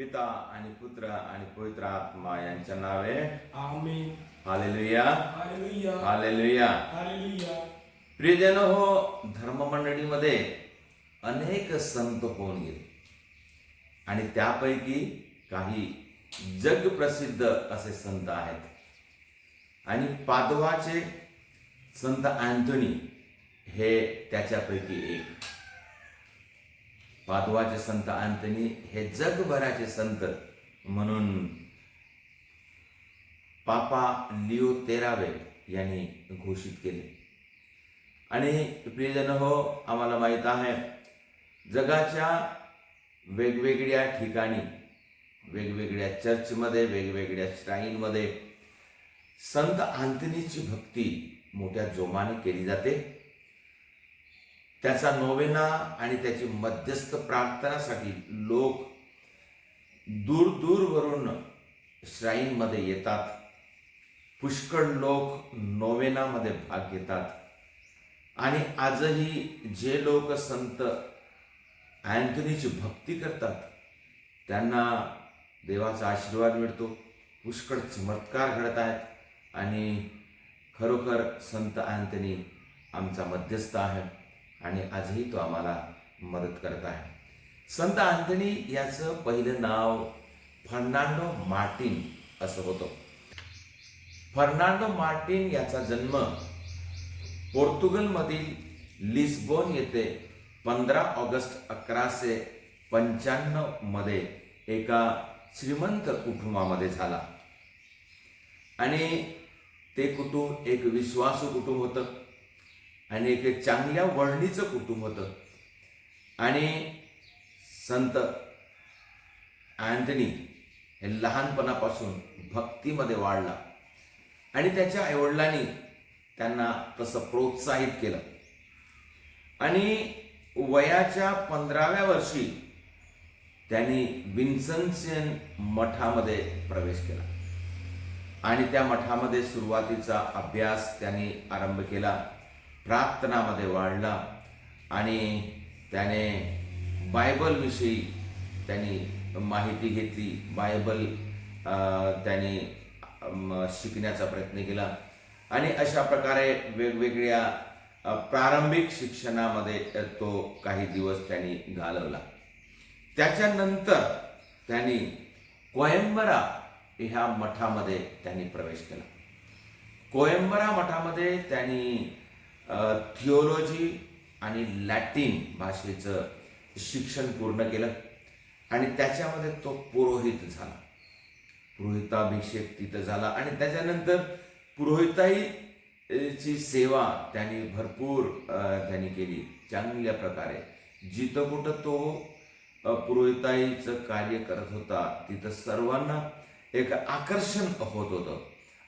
पिता आणि पुत्र आणि पवित्र आत्मा यांच्या नावे. आमेन. हालेलुया. हालेलुया. हालेलुया. हालेलुया. प्रियजन हो धर्ममंडळीमध्ये अनेक संत होऊन गेले. आणि त्यापैकी काही जगप्रसिद्ध असे संत आहेत. आणि पादवाचे संत अँथोनी हे त्याच्यापैकी एक. पादवाचे संत आंतनी हे जगभराचे संत म्हणून पापा लिओ तेरावे यांनी घोषित केले. आणि प्रियजन हो आम्हाला माहीत आहे जगाच्या वेगवेगळ्या ठिकाणी वेगवेगळ्या चर्चमध्ये वेगवेगळ्या श्राईनमध्ये संत आंतनीची भक्ती मोठ्या जोमाने केली जाते. त्याचा नोवेना आणि त्याची मध्यस्थ प्रार्थनासाठी लोक दूर दूरवरून श्राईनमध्ये येतात. पुष्कळ लोक नोवेनामध्ये भाग घेतात. आणि आजही जे लोक संत अँथनीची भक्ती करतात त्यांना देवाचा आशीर्वाद मिळतो. पुष्कळ चमत्कार घडत आहेत आणि खरोखर संत अँथनी आमचा मध्यस्थ आहे आणि आजही तो आम्हाला मदत करत आहे. संत अँथनी याचं पहिलं नाव फर्नांडो मार्टिन असं होतं. फर्नांडो मार्टिन याचा जन्म पोर्तुगलमधील लिस्बोन येथे पंधरा ऑगस्ट अकराशे पंच्याण्णवमध्ये एका श्रीमंत कुटुंबामध्ये झाला. आणि ते कुटुंब एक विश्वासू कुटुंब होतं. आणि एक चांगल्या वळणीचं कुटुंब होतं. आणि संत अँथनी हे लहानपणापासून भक्तीमध्ये वाढला. आणि त्याच्या आईवडिलांनी त्यांना तसं प्रोत्साहित केलं. आणि वयाच्या पंधराव्या वर्षी त्यांनी विन्सनसेन मठामध्ये प्रवेश केला. आणि त्या मठामध्ये सुरुवातीचा अभ्यास त्यांनी आरंभ केला. प्रार्थनामध्ये वाढला आणि त्याने बायबलविषयी त्यांनी माहिती घेतली. बायबल त्याने त्यांनी शिकण्याचा प्रयत्न केला. आणि अशा प्रकारे वेगवेगळ्या प्रारंभिक शिक्षणामध्ये तो काही दिवस त्यांनी घालवला. त्याच्यानंतर त्यांनी कोयंबरा ह्या मठामध्ये त्यांनी प्रवेश केला. कोयंबरा मठामध्ये त्यांनी थिओलॉजी आणि लॅटिन भाषेचं शिक्षण पूर्ण केलं. आणि त्याच्यामध्ये तो पुरोहित झाला. पुरोहिताभिषेक तिथं झाला. आणि त्याच्यानंतर पुरोहिताई ची सेवा त्यांनी भरपूर त्यांनी केली. चांगल्या प्रकारे. जिथं कुठं तो पुरोहिताईचं कार्य करत होता तिथं सर्वांना एक आकर्षण होत होतं.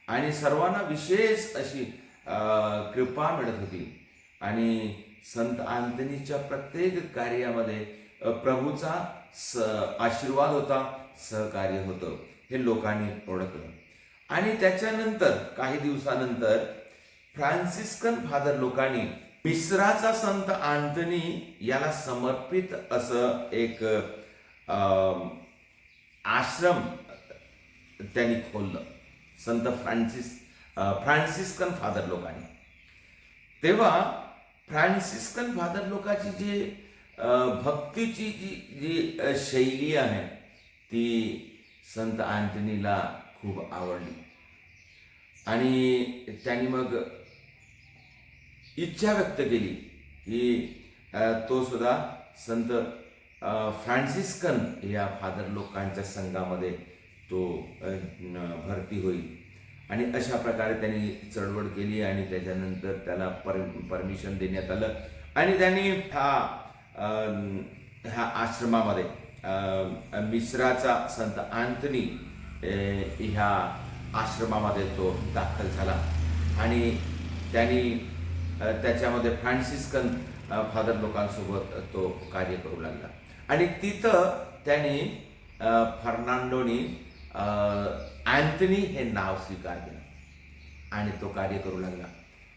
आणि सर्वांना विशेष अशी कृपा मिळत होती. आणि संत आंतनीच्या प्रत्येक कार्यामध्ये प्रभूचा स आशीर्वाद होता सहकार्य होतं हे लोकांनी ओळखलं. आणि त्याच्यानंतर काही दिवसानंतर फ्रान्सिस्कन फादर लोकांनी मिश्राचा संत आंतनी याला समर्पित असं एक आश्रम त्यांनी खोललं. संत फ्रान्सिस फ्रान्सिस्कन फादर लोकांनी. तेव्हा फ्रान्सिस्कन फादर लोकांची जी भक्तीची जी जी शैली आहे ती संत अँटनीला खूप आवडली. आणि त्यांनी मग इच्छा व्यक्त केली की तो सुद्धा संत फ्रान्सिस्कन या फादर लोकांच्या संघामध्ये तो भरती होईल. आणि अशा प्रकारे त्यांनी चळवळ केली आणि त्याच्यानंतर त्याला पर परमिशन देण्यात आलं. आणि त्यांनी हा ह्या आश्रमामध्ये मिश्राचा संत आंतनी ह्या आश्रमामध्ये तो दाखल झाला. आणि त्यांनी त्याच्यामध्ये फ्रान्सिस्कन फादर लोकांसोबत तो कार्य करू लागला. आणि तिथं त्यांनी फर्नांडोनी अँथनी हे नाव स्वीकारले आणि तो कार्य करू लागला.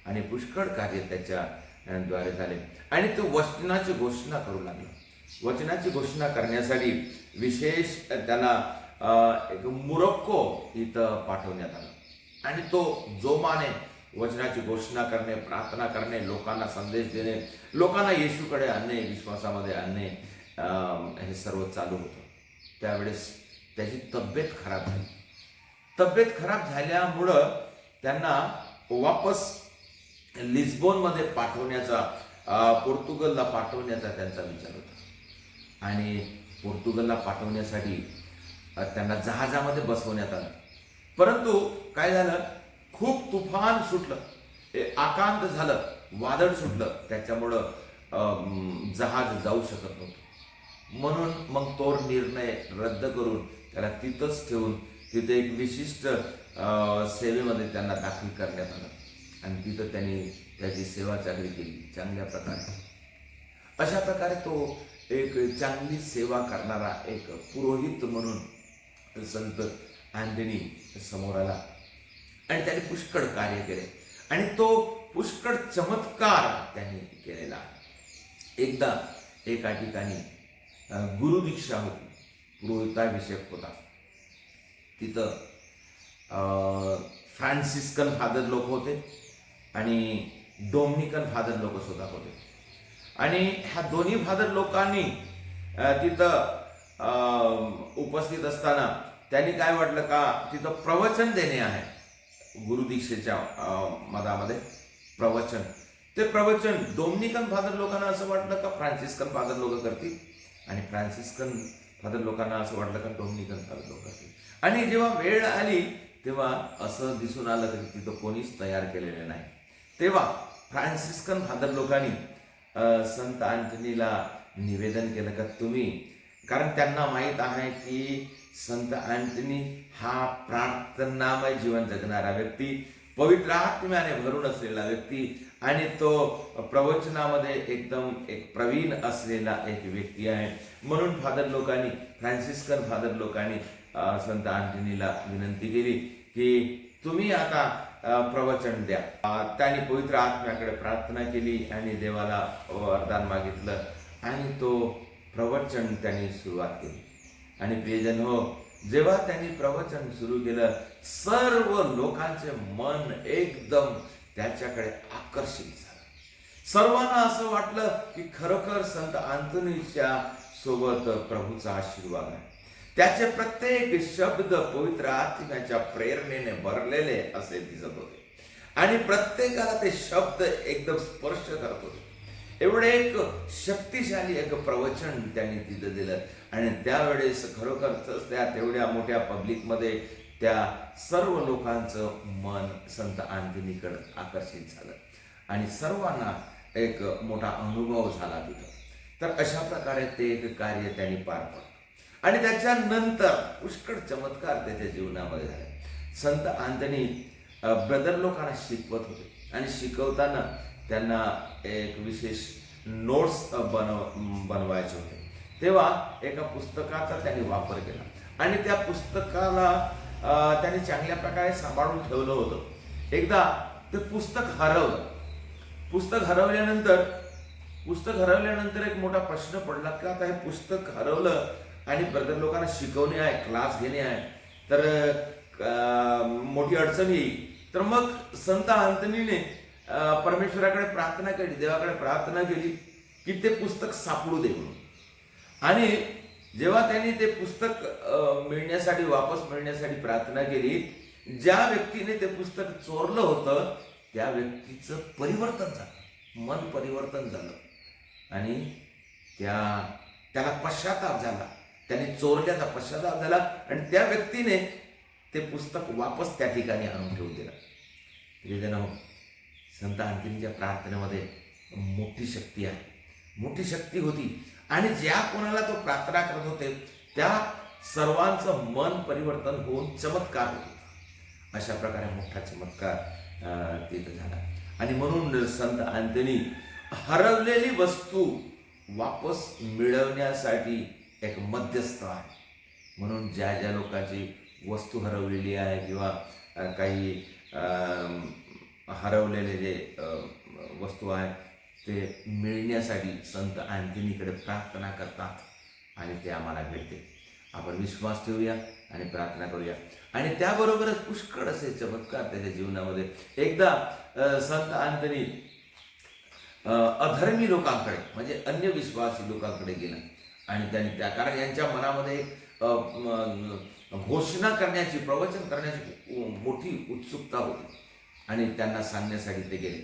आणि पुष्कळ कार्य त्याच्याद्वारे झाले. आणि तो वचनाची घोषणा करू लागला. वचनाची घोषणा करण्यासाठी विशेष त्याला एक मुरक्को इथं पाठवण्यात आला. आणि तो जोमाने वचनाची घोषणा करणे प्रार्थना करणे लोकांना संदेश देणे लोकांना येशूकडे आणणे विश्वासामध्ये आणणे हे सर्व चालू होतं. त्यावेळेस त्याची तब्येत खराब झाली. तब्येत खराब झाल्यामुळं त्यांना वापस लिस्बोनमध्ये पाठवण्याचा पोर्तुगलला पाठवण्याचा त्यांचा विचार होता. आणि पोर्तुगलला पाठवण्यासाठी त्यांना जहाजामध्ये बसवण्यात आलं. परंतु काय झालं? खूप तुफान सुटलं. हे आकांत झालं. वादळ सुटलं. त्याच्यामुळं जहाज जाऊ शकत नव्हतं. म्हणून मग तो निर्णय रद्द करून त्याला तिथंच ठेवून तिथे एक विशिष्ट सेवेमध्ये त्यांना दाखल करण्यात आलं. आणि तिथं त्यांनी त्याची सेवा चांगली केली चांगल्या प्रकारे. अशा प्रकारे तो एक चांगली सेवा करणारा एक पुरोहित म्हणून संत अँटनी समोर आला. आणि त्याने पुष्कळ कार्य केले. आणि तो पुष्कळ चमत्कार त्यांनी केलेला. एकदा एका ठिकाणी गुरुदीक्षा होती. पुरोहिताभिषेक होता. तिथं फ्रान्सिस्कन फादर लोक होते आणि डोमिनिकन फादर लोक सुद्धा होते. आणि ह्या दोन्ही फादर लोकांनी तिथं उपस्थित असताना त्यांनी काय वाटलं का तिथं प्रवचन देणे आहे. गुरुदीक्षेच्या मधामध्ये प्रवचन. ते प्रवचन डोमिनिकन फादर लोकांना असं वाटलं का फ्रान्सिस्कन फादर लोक करतील? आणि फ्रान्सिस्कन फादर लोकांना असं वाटलं का टोमनी करतात लोक आणि जेव्हा वेळ आली तेव्हा असं दिसून आलं की तिथं कोणीच तयार केलेलं नाही. तेव्हा फ्रान्सिस्कन फादर लोकांनी संत अँथनीला निवेदन केलं का तुम्ही कारण त्यांना माहीत आहे की संत अँथनी हा प्रार्थनामय जीवन जगणारा व्यक्ती पवित्र आत्म्याने भरून असलेला व्यक्ती आणि तो प्रवचनामध्ये एकदम एक प्रवीण असलेला एक व्यक्ती आहे. म्हणून फादर लोकांनी फ्रान्सिस्कन फादर लोकांनी संत आंटनीला विनंती केली की तुम्ही आता प्रवचन द्या. त्याने त्यांनी पवित्र आत्म्याकडे प्रार्थना केली आणि देवाला वरदान मागितलं आणि तो प्रवचन त्यांनी सुरुवात केली. आणि प्रियजन हो जेव्हा त्यांनी प्रवचन सुरू केलं सर्व लोकांचे मन एकदम त्याच्याकडे आकर्षित झालं. सर्वांना असं वाटलं की खरोखर संत आंतनीच्या सोबत प्रभूचा आशीर्वाद आहे. त्याचे प्रत्येक शब्द पवित्र आत्म्याच्या प्रेरणेने भरलेले असे दिसत होते. आणि प्रत्येकाला ते शब्द एकदम स्पर्श करत होते. एवढे एक शक्तिशाली एक प्रवचन त्यांनी तिथं दिलं. आणि त्यावेळेस खरोखरच त्या तेवढ्या मोठ्या पब्लिकमध्ये त्या सर्व लोकांचं मन संत आंजनीकडे आकर्षित झालं. आणि सर्वांना एक मोठा अनुभव झाला तिथं. तर अशा प्रकारे ते एक कार्य त्यांनी पार पडलं. आणि त्याच्यानंतर पुष्कळ चमत्कार त्याच्या जीवनामध्ये झाले. संत आंतनी ब्रदर लोकांना शिकवत होते. आणि शिकवताना त्यांना एक विशेष नोट्स बनव बनवायचे होते. तेव्हा एका पुस्तकाचा त्यांनी वापर केला. आणि त्या पुस्तकाला त्यांनी चांगल्या प्रकारे सांभाळून ठेवलं होतं. एकदा ते पुस्तक हरवलं. पुस्तक हरवल्यानंतर पुस्तक हरवल्यानंतर एक मोठा प्रश्न पडला की आता हे पुस्तक हरवलं आणि प्रगत लोकांना शिकवणे आहे क्लास घेणे आहे तर मोठी अडचण येईल. तर मग संत अंतनीने परमेश्वराकडे प्रार्थना केली देवाकडे प्रार्थना केली की ते पुस्तक सापडू दे म्हणून. आणि जेव्हा त्यांनी ते पुस्तक मिळण्यासाठी वापस मिळण्यासाठी प्रार्थना केली ज्या व्यक्तीने ते पुस्तक चोरलं होतं त्या व्यक्तीचं परिवर्तन झालं. मन परिवर्तन झालं. आणि त्या त्याला पश्चाताप झाला. त्याने चोरल्याचा पश्चाताप झाला आणि त्या व्यक्तीने ते पुस्तक वापस त्या ठिकाणी आणून ठेवून दिलं. हो संत आणखीनच्या प्रार्थनेमध्ये मोठी शक्ती आहे. मोठी शक्ती होती. आणि ज्या कोणाला तो प्रार्थना करत होते त्या सर्वांचं मन परिवर्तन होऊन चमत्कार होत अशा प्रकारे मोठा चमत्कार तिथं झाला. आणि म्हणून संत अँटनी हरवलेली वस्तू वापस मिळवण्यासाठी एक मध्यस्थ आहे. म्हणून ज्या ज्या लोकांची वस्तू हरवलेली आहे किंवा काही हरवलेले जे वस्तू आहे ते मिळण्यासाठी संत अँथनीकडे प्रार्थना करतात आणि ते आम्हाला भेटते. आपण विश्वास ठेवूया आणि प्रार्थना करूया. आणि त्याबरोबरच पुष्कळ असे चमत्कार त्याच्या जीवनामध्ये. एकदा संत अँथनी अधर्मी लोकांकडे म्हणजे अन्य विश्वासी लोकांकडे गेला. आणि त्यांनी त्या कारण यांच्या मनामध्ये घोषणा करण्याची प्रवचन करण्याची मोठी उत्सुकता होती. आणि त्यांना सांगण्यासाठी ते गेले.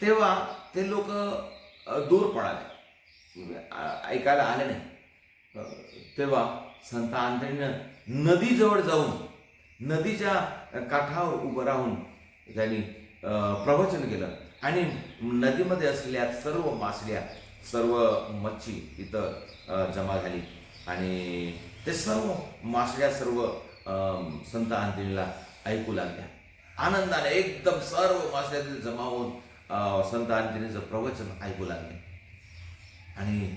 तेव्हा ते लोक दूर पळाले ऐकायला आले नाही. तेव्हा संत आंतरीनं नदीजवळ जाऊन नदीच्या काठावर उभं राहून त्यांनी प्रवचन केलं. आणि नदीमध्ये असलेल्या सर्व मासल्या सर्व मच्छी तिथं जमा झाली. आणि ते सर्व मासल्या सर्व संत आंतरीला ऐकू लागल्या. आनंदाने एकदम सर्व मासल्या जमावून जमा होऊन संत आंतरीचं प्रवचन ऐकू लागले. आणि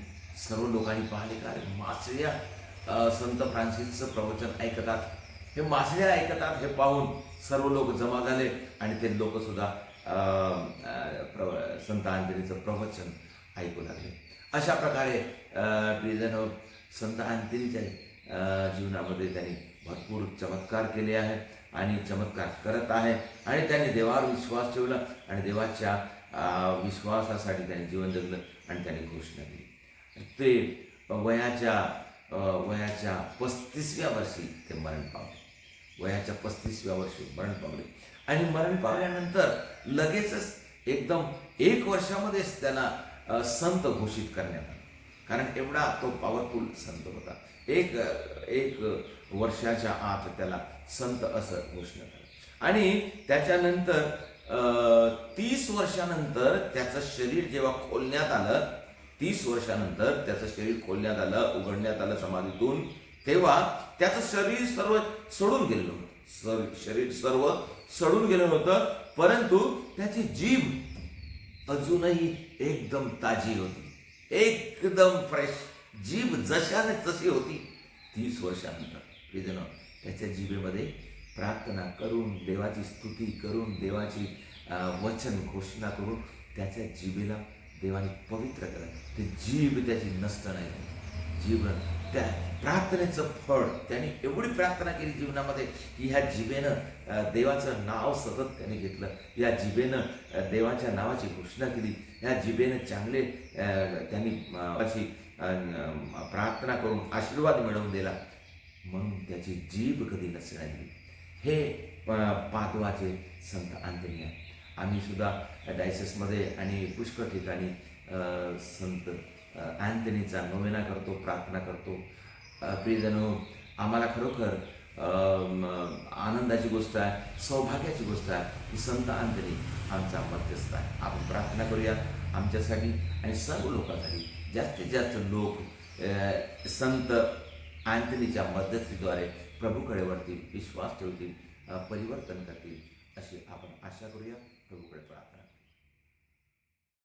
सर्व लोकांनी पाहिले का मासळ्या संत फ्रान्सिसचं प्रवचन ऐकतात. हे मासळ्या ऐकतात हे पाहून सर्व लोक जमा झाले आणि ते लोकसुद्धा प्रव प्र- संत आंतरीचं प्रवचन ऐकू लागले. अशा प्रकारे अ, प्रियजन संत आंतरीच्या जीवनामध्ये त्यांनी भरपूर चमत्कार केले आहेत. आणि चमत्कार करत आहे. आणि त्यांनी देवावर विश्वास ठेवला आणि देवाच्या विश्वासासाठी त्यांनी जीवन जगलं आणि त्यांनी घोषणा केली ते वयाच्या वयाच्या पस्तीसव्या वर्षी ते मरण पावले. वयाच्या पस्तीसव्या वर्षी मरण पावले. आणि मरण पावल्यानंतर लगेचच एकदम एक वर्षामध्येच त्यांना संत घोषित करण्यात आला. कारण एवढा तो पॉवरफुल संत होता. एक एक वर्षाच्या आत त्याला संत असं घोषणा झालं आणि त्याच्यानंतर तीस वर्षानंतर त्याचं शरीर जेव्हा खोलण्यात आलं तीस वर्षानंतर त्याचं शरीर खोलण्यात आलं उघडण्यात आलं समाधीतून तेव्हा त्याचं शरीर सर्व सडून गेलेलं होतं. सर शरीर सर्व सडून गेलेलं होतं परंतु त्याची जीभ अजूनही एकदम ताजी होती. एकदम फ्रेश जीभ जशाने तशी होती तीस वर्षानंतर. प्रियजन त्याच्या जिभेमध्ये प्रार्थना करून देवाची स्तुती करून देवाची वचन घोषणा करून त्याच्या जिभेला देवाने पवित्र करा ते जीभ त्याची नष्ट नाही जीवन जीभ त्या प्रार्थनेचं फळ त्याने एवढी प्रार्थना केली जीवनामध्ये की ह्या जिभेनं देवाचं नाव सतत त्याने घेतलं. या जीवेनं देवाच्या नावाची घोषणा केली. या जीवेनं चांगले त्यांनी अशी प्रार्थना करून आशीर्वाद मिळवून दिला. म्हणून त्याची जीभ कधी नसणारी हे प पादवाचे संत आंतनी आहे आम्ही सुद्धा डायसेसमध्ये आणि पुष्कळ ठिकाणी संत अँथनीचा नोवेना करतो प्रार्थना करतो. प्रियजनो आम्हाला खरोखर आनंदाची गोष्ट आहे सौभाग्याची गोष्ट आहे की संत अँथनी आमचा मध्यस्थ आहे. आपण प्रार्थना करूया आमच्यासाठी आणि सर्व लोकांसाठी. जास्तीत जास्त लोक संत अँथनीच्या मध्यस्थीद्वारे प्रभूकडे वरतील विश्वास ठेवतील परिवर्तन करतील अशी आपण आशा करूया. प्रभूकडे प्रार्थना.